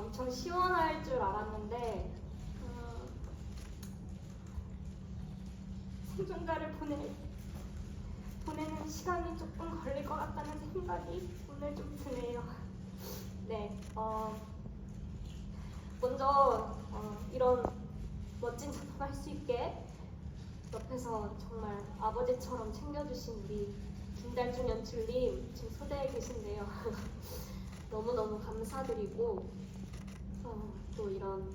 엄청 시원할 줄 알았는데 어, 생존가를 보내 보내는 시간이 조금 걸릴 것 같다는 생각이 오늘 좀 드네요. 네, 어, 먼저 어, 이런 멋진 작품 할 수 있게 옆에서 정말 아버지처럼 챙겨주신 우리 김달중 연출님 지금 소대에 계신데요. 너무너무 감사드리고 어, 또 이런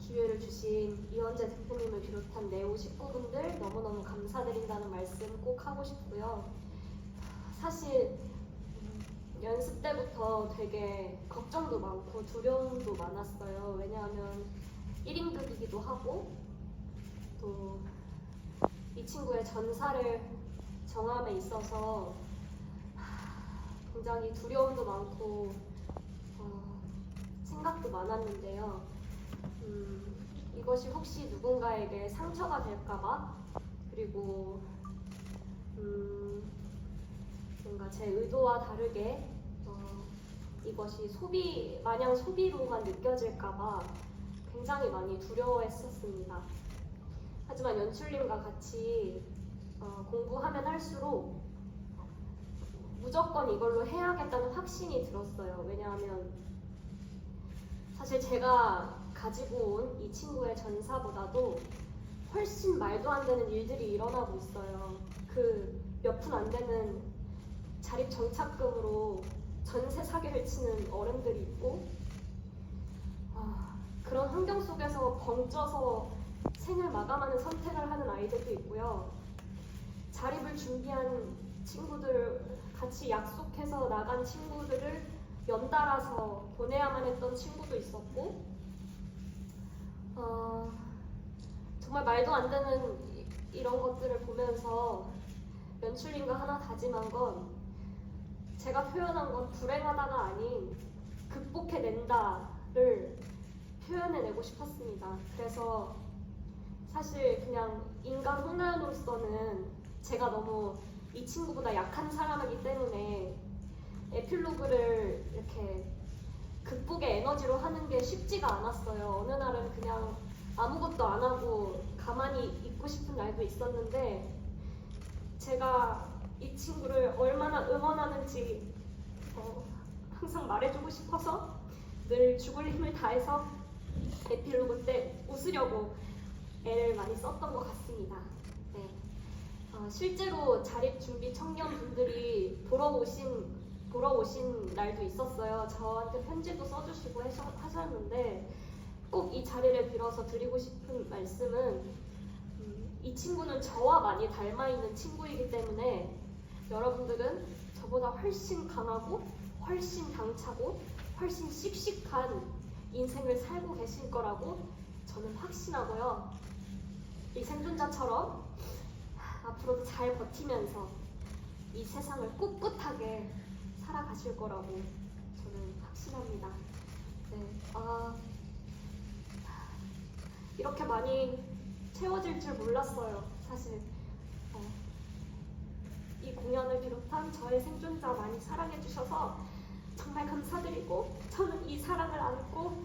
기회를 주신 이원재 대표님을 비롯한 네오 식구분들 너무너무 감사드린다는 말씀 꼭 하고 싶고요. 사실 음, 연습 때부터 되게 걱정도 많고 두려움도 많았어요. 왜냐하면 1인극이기도 하고 또 이 친구의 전사를 정함에 있어서 굉장히 두려움도 많고 어, 생각도 많았는데요. 음, 이것이 혹시 누군가에게 상처가 될까봐 그리고 음, 뭔가 제 의도와 다르게 어, 이것이 소비 마냥 소비로만 느껴질까봐 굉장히 많이 두려워했었습니다. 하지만 연출님과 같이 어, 공부하면 할수록 무조건 이걸로 해야겠다는 확신이 들었어요. 왜냐하면 사실 제가 가지고 온 이 친구의 전사보다도 훨씬 말도 안 되는 일들이 일어나고 있어요. 그 몇 푼 안 되는 자립 정착금으로 전세 사기를 치는 어른들이 있고 아, 그런 환경 속에서 벙쪄서 생을 마감하는 선택을 하는 아이들도 있고요. 자립을 준비한 친구들 같이 약속해서 나간 친구들을 연달아서 보내야만 했던 친구도 있었고 어, 정말 말도 안 되는 이- 이런 것들을 보면서 연출님과 하나 다짐한 건 제가 표현한 건 불행하다가 아닌 극복해낸다를 표현해내고 싶었습니다. 그래서 사실 그냥 인간 홍나연으로서는 제가 너무 이 친구보다 약한 사람이기 때문에 에필로그를 이렇게 극복의 에너지로 하는 게 쉽지가 않았어요. 어느 날은 그냥 아무것도 안 하고 가만히 있고 싶은 날도 있었는데 제가 이 친구를 얼마나 응원하는지 어, 항상 말해주고 싶어서 늘 죽을 힘을 다해서 에필로그 때 웃으려고 애를 많이 썼던 것 같습니다. 네. 어, 실제로 자립 준비 청년분들이 보러 오신 보러 오신 날도 있었어요. 저한테 편지도 써주시고 하셨는데 꼭 이 자리를 빌어서 드리고 싶은 말씀은 음, 이 친구는 저와 많이 닮아 있는 친구이기 때문에 여러분들은 저보다 훨씬 강하고 훨씬 당차고 훨씬 씩씩한 인생을 살고 계실 거라고 저는 확신하고요. 이 생존자처럼 앞으로도 잘 버티면서 이 세상을 꿋꿋하게 살아가실 거라고 저는 확신합니다. 네, 아, 이렇게 많이 채워질 줄 몰랐어요. 사실 어, 이 공연을 비롯한 저의 생존자 많이 사랑해 주셔서 정말 감사드리고 저는 이 사랑을 안고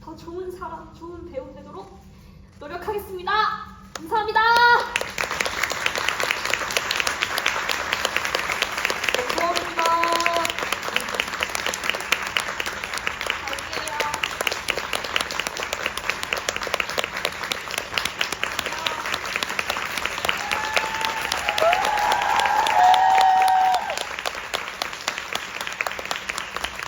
더 좋은 사람, 좋은 배우 되도록 노력하겠습니다. 감사합니다.